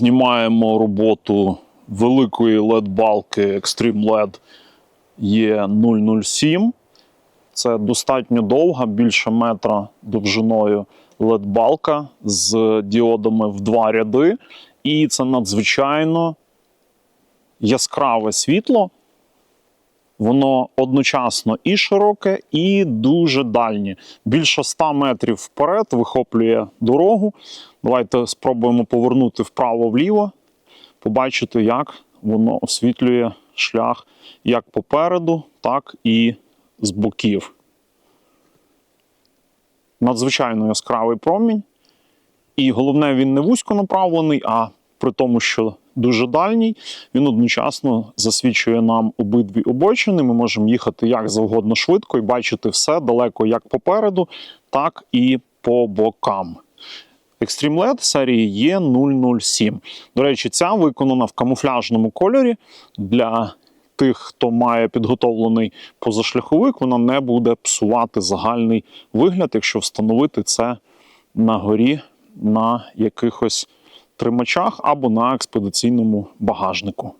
Знімаємо роботу великої LED-балки Extreme LED E007. Це достатньо довга, більше метра довжиною LED-балка з діодами в два ряди. І це надзвичайно яскраве світло. Воно одночасно і широке, і дуже дальнє. Більше 100 метрів вперед вихоплює дорогу. Давайте спробуємо повернути вправо-вліво, побачити, як воно освітлює шлях як попереду, так і з боків. Надзвичайно яскравий промінь. І головне, він не вузько направлений, а при тому, що дуже дальній, він одночасно засвічує нам обидві обочини. Ми можемо їхати як завгодно швидко і бачити все далеко як попереду, так і по бокам. Extreme LED серії E007. До речі, ця виконана в камуфляжному кольорі. Для тих, хто має підготовлений позашляховик, вона не буде псувати загальний вигляд, якщо встановити це на горі на якихось тримачах або на експедиційному багажнику.